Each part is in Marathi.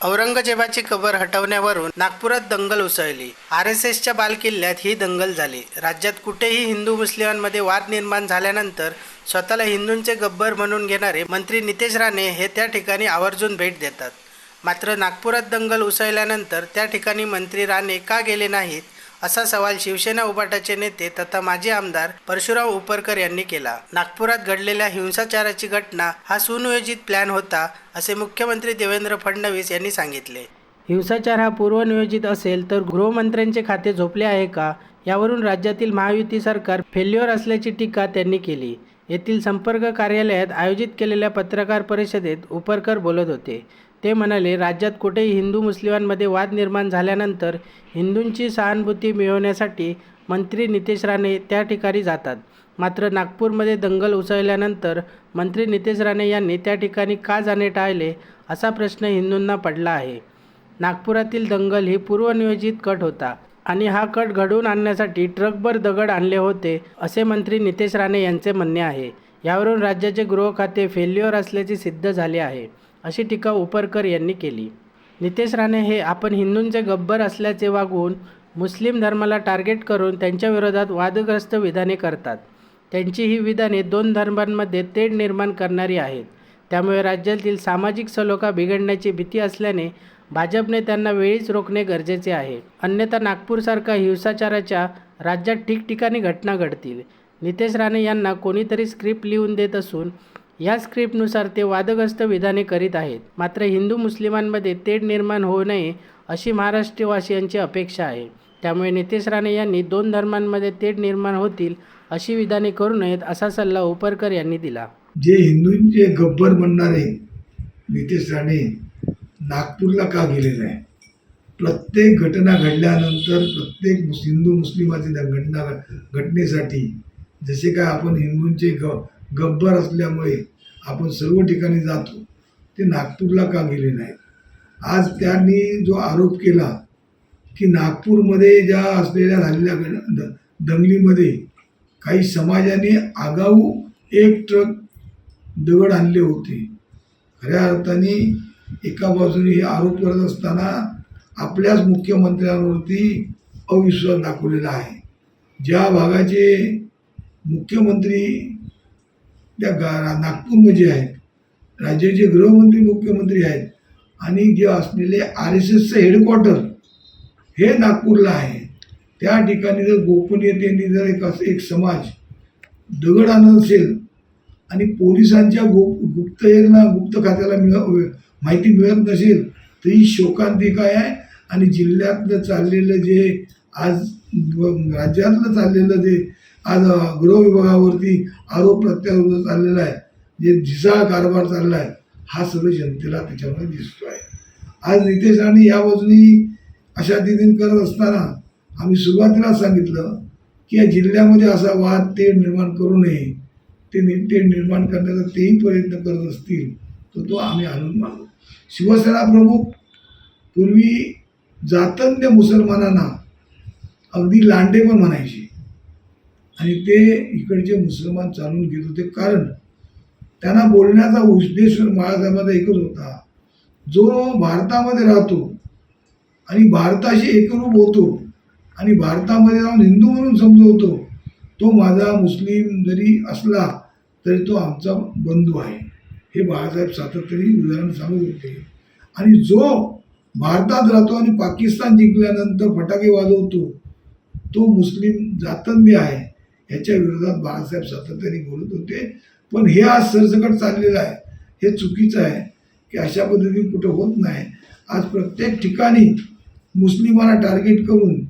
औरंगजेबाची कबर हटवण्यावरून नागपुरात दंगल उसळली. आर एस एसच्या बालकिल्ल्यात ही दंगल झाली. राज्यात कुठेही हिंदू मुस्लिमांमध्ये वाद निर्माण झाल्यानंतर स्वतःला हिंदूंचे गब्बर म्हणून घेणारे मंत्री नितेश राणे हे त्या ठिकाणी आवर्जून भेट देतात. मात्र नागपुरात दंगल उसळल्यानंतर त्या ठिकाणी मंत्री राणे का गेले नाहीत? असा सवाल शिवसेना उभाटाचे नेते तथा माजी आमदार परशुराव उपरकर यांनी केला. नागपुरात घडलेल्या हिंसाचाराची घटना हा सुनियोजित प्लॅन होता असे मुख्यमंत्री देवेंद्र फडणवीस यांनी सांगितले. हिंसाचार हा पूर्वनियोजित असेल तर गृहमंत्र्यांचे खाते झोपले आहे का? यावरून राज्यातील महायुती सरकार फेल्युअर असल्याची टीका त्यांनी केली. येथील संपर्क कार्यालयात आयोजित केलेल्या पत्रकार परिषदेत उपरकर बोलत होते. ते म्हणाले राज्यात कुठेही हिंदू मुस्लिमांमध्ये वाद निर्माण झाल्यानंतर हिंदूंची सहानुभूती मिळवण्यासाठी मंत्री नितेश राणे त्या ठिकाणी जातात. मात्र नागपूरमध्ये दंगल उसळल्यानंतर मंत्री नितेश राणे यांनी त्या ठिकाणी का जाणे टाळले असा प्रश्न हिंदूंना पडला आहे. नागपुरातील दंगल ही पूर्वनियोजित कट होता आणि हा कट घडवून आणण्यासाठी ट्रकभर दगड आणले होते असे मंत्री नितेश राणे यांचे म्हणणे आहे. यावरून राज्याचे गृह खाते फेल्युअर असल्याचे सिद्ध झाले आहे. अशी टीका उपरकर यांनी केली. नितेश राणे हे आपण हिंदूंचे गब्बर असल्याचे वागवून मुस्लिम धर्माला टार्गेट करून त्यांच्याविरोधात वादग्रस्त विधाने करतात. त्यांची ही विधाने दोन धर्मांमध्ये तेढ निर्माण करणारी आहेत. त्यामुळे राज्यातील सामाजिक सलोखा बिघडण्याची भीती असल्याने भाजपने त्यांना वेळीच रोखणे गरजेचे आहे. अन्यथा नागपूरसारखा हिंसाचाराच्या राज्यात ठिकठिकाणी घटना घडतील. नितेश राणे यांना कोणीतरी स्क्रिप्ट लिहून देत असून या स्क्रिप्टनुसार ते वादग्रस्त विधाने करीत आहेत. मात्र हिंदू मुस्लिमांमध्ये तेढ निर्माण होऊ नये अशी महाराष्ट्रवासियांची अपेक्षा आहे. त्यामुळे नितेश राणे यांनी दोन धर्मांमध्ये तेढ निर्माण होतील अशी विधाने करू नयेत असा सल्ला उपरकर यांनी दिला. जे हिंदूंचे गब्बर म्हणणारे नितेश राणे नागपूरला का गेलेले आहे प्रत्येक घटना घडल्यानंतर प्रत्येक मुस हिंदू मुस्लिमाची घटना घटनेसाठी जसे काय आपण हिंदूंचे ग गब्बर असल्यामुळे आपण सर्व ठिकाणी जातो. ते नागपूरला का गेले नाहीत? आज त्यांनी जो आरोप केला की नागपूरमध्ये ज्या असलेल्या झालेल्या घड- द- दंगलीमध्ये काही समाजाने आगाऊ एक ट्रक दगड आणले होते. खऱ्या अर्थाने एका बाजूने हे आरोप करत असताना आपल्याच मुख्यमंत्र्यांवरती अविश्वास दाखवलेला आहे. ज्या भागाचे मुख्यमंत्री त्या गा नागपूरमध्ये आहेत. राज्याचे गृहमंत्री मुख्यमंत्री आहेत. आणि जे असलेले आर एस एसचं हेडक्वार्टर हे नागपूरला आहे. त्या ठिकाणी जर गोपनीयतेने जर एक असं एक समाज दगड आणत असेल आणि पोलिसांच्या गु गुप्तहेरना गुप्त खात्याला मिळ माहिती मिळत नसेल तर ही शोकांतिका आहे. आणि जिल्ह्यातलं चाललेलं जे आज राज्यातलं चाललेलं जे आज गृहविभागावरती आरोप प्रत्यारोप चाललेला आहे जे ढिसाळ कारभार चालला आहे हा सगळं जनतेला त्याच्यामुळे दिसतो आहे. आज नितेश राणे या बाजूनी अशा रीतीने करत असताना आम्ही सुरुवातीला सांगितलं की या जिल्ह्यामध्ये असा वाद ते निर्माण करू नये. ते ते निर्माण करण्याचा तेही प्रयत्न करत असतील तर तो आम्ही आणून मानू. शिवसेना प्रमुख पूर्वी जातंत्य मुसलमानांना अगदी लांडे पण म्हणायचे. आणि ते इकडचे मुसलमान चालून घेत होते. कारण त्यांना बोलण्याचा उद्देश महाराजांमध्ये एकच होता. जो भारतामध्ये राहतो आणि भारताशी एकरूप होतो आणि भारतामध्ये राहून हिंदू म्हणून समजवतो तो माझा मुस्लिम जरी असला तरी तो आमचा बंधू आहे. हे बाळासाहेब सातत्याने उदाहरण सांगत होते. आणि जो भारतात राहतो आणि पाकिस्तान जिंकल्यानंतर फटाके वाजवतो तो मुस्लिम जातंबी आहे. ह्याच्या विरोधात बाळासाहेब सातत्याने बोलत होते. पण हे आज सरसकट चाललेलं आहे. हे चुकीचं आहे की अशा पद्धतीने कुठं होत नाही. आज प्रत्येक ठिकाणी मुस्लिमांना टार्गेट करून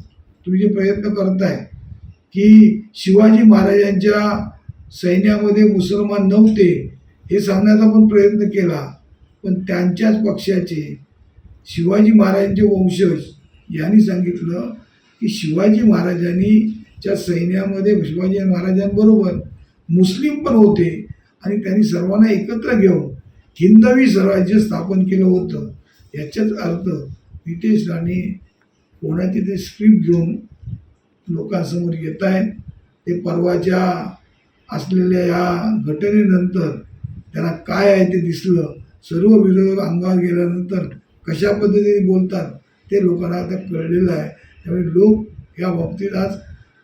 तुम्ही जे प्रयत्न करताय की शिवाजी महाराजांच्या सैन्यामध्ये मुसलमान नव्हते हे सांगण्याचा पण प्रयत्न केला. पण त्यांच्याच पक्षाचे शिवाजी महाराजांचे वंशज यांनी सांगितलं की शिवाजी महाराजांनी च्या सैन्यामध्ये शिवाजी महाराजांबरोबर मुस्लिम पण होते आणि त्यांनी सर्वांना एकत्र घेऊन हिंदवी स्वराज्य स्थापन केलं होतं. याचाच अर्थ नितेश राणे कोणाची ते स्क्रिप्ट घेऊन लोकांसमोर येत आहेत. ते परवाच्या असलेल्या या घटनेनंतर त्यांना काय आहे ते दिसलं. सर्व विरोधक अंगावर गेल्यानंतर कशा पद्धतीने बोलतात ते लोकांना आता कळलेलं आहे. त्यामुळे लोक या बाबतीत आज